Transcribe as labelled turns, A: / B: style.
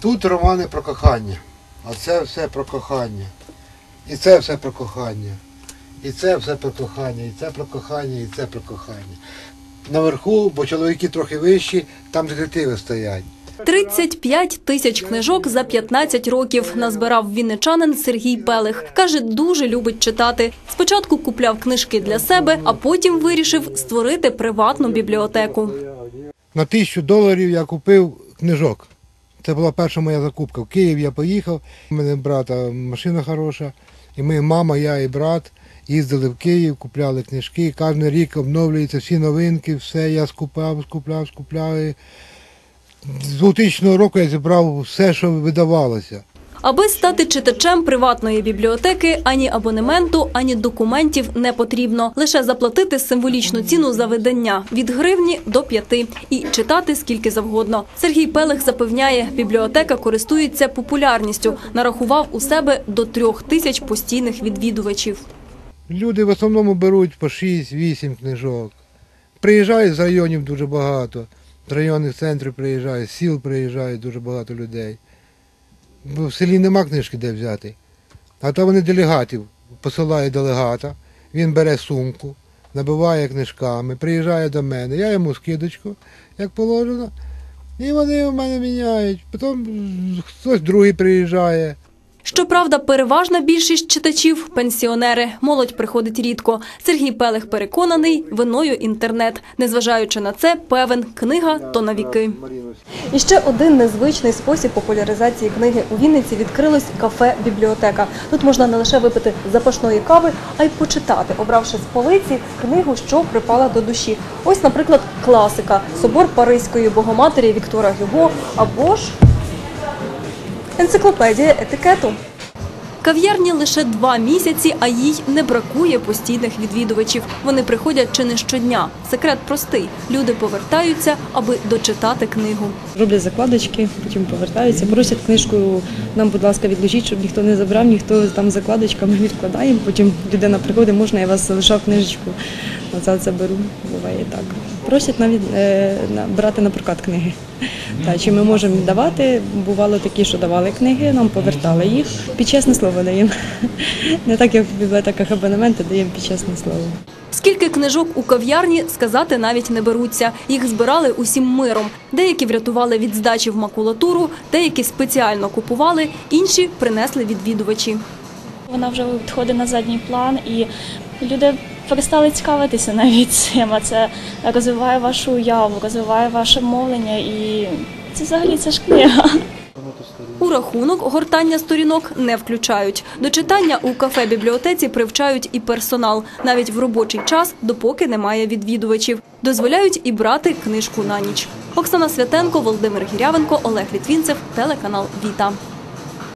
A: Тут романи про кохання. А це все про кохання. І це все про кохання. І це все про кохання, і це про кохання, і це про кохання. Наверху, бо чоловіки трохи вищі, там детективи стоять.
B: 35 тисяч книжок за 15 років назбирав вінничанин Сергій Пелих. Каже, дуже любить читати. Спочатку купляв книжки для себе, а потім вирішив створити приватну бібліотеку.
A: На тисячу доларів я купив книжок. Це була перша моя закупка. В Київ я поїхав. У мене брата машина хороша. І ми, мама, я і брат, їздили в Київ, купляли книжки. Кожен рік обновлюються всі новинки, все я скупав, скупляв, скупляв. З 2000 року я зібрав все, що видавалося.
B: Аби стати читачем приватної бібліотеки, ані абонементу, ані документів не потрібно. Лише заплатити символічну ціну за видання від гривні до п'яти і читати скільки завгодно. Сергій Пелих запевняє, бібліотека користується популярністю. Нарахував у себе до трьох тисяч постійних відвідувачів.
A: Люди в основному беруть по 6-8 книжок. Приїжджають з районів дуже багато. З районних центрів приїжджають, з сіл приїжджають дуже багато людей. Бо в селі нема книжки де взяти. А то вони делегатів посилають делегата, він бере сумку, набиває книжками, приїжджає до мене, я йому скидочку, як положено, і вони у мене міняють. Потім хтось другий приїжджає.
B: Щоправда, переважна більшість читачів пенсіонери. Молодь приходить рідко. Сергій Пелих переконаний, виною інтернет. Незважаючи на це, певен книга то на віки. І ще один незвичний спосіб популяризації книги у Вінниці відкрилось кафе-бібліотека. Тут можна не лише випити запашної кави, а й почитати, обравши з полиці книгу, що припала до душі. Ось, наприклад, класика Собор Паризької Богоматері Віктора Гюго або ж енциклопедія етикету. Кав'ярні лише два місяці, а їй не бракує постійних відвідувачів. Вони приходять чи не щодня. Секрет простий: люди повертаються, аби дочитати книгу.
C: Роблять закладочки, потім повертаються, просять книжку, нам, будь ласка, відложіть, щоб ніхто не забрав, ніхто там закладочками відкладаємо. Потім людина приходить, можна я вас залишав книжечку, назад заберу. Буває так. Просять навіть е, брати на прокат книги. Та, чи ми можемо давати? Бувало такі, що давали книги, нам повертали їх. Під чесне слово даємо. Не так, як в бібліотеках абонементи даємо під чесне слово.
B: Скільки книжок у кав'ярні сказати навіть не беруться. Їх збирали усім миром. Деякі врятували від здачі в макулатуру, деякі спеціально купували, інші принесли відвідувачі.
D: Вона вже відходить на задній план, і люди перестали цікавитися навіть цим. А це розвиває вашу уяву, розвиває ваше мовлення, і це взагалі це ж книга.
B: У рахунок гортання сторінок не включають. До читання у кафе-бібліотеці привчають і персонал, навіть в робочий час, допоки немає відвідувачів. Дозволяють і брати книжку на ніч. Оксана Святенко, Володимир Гірявенко, Олег Літвінцев, телеканал Віта.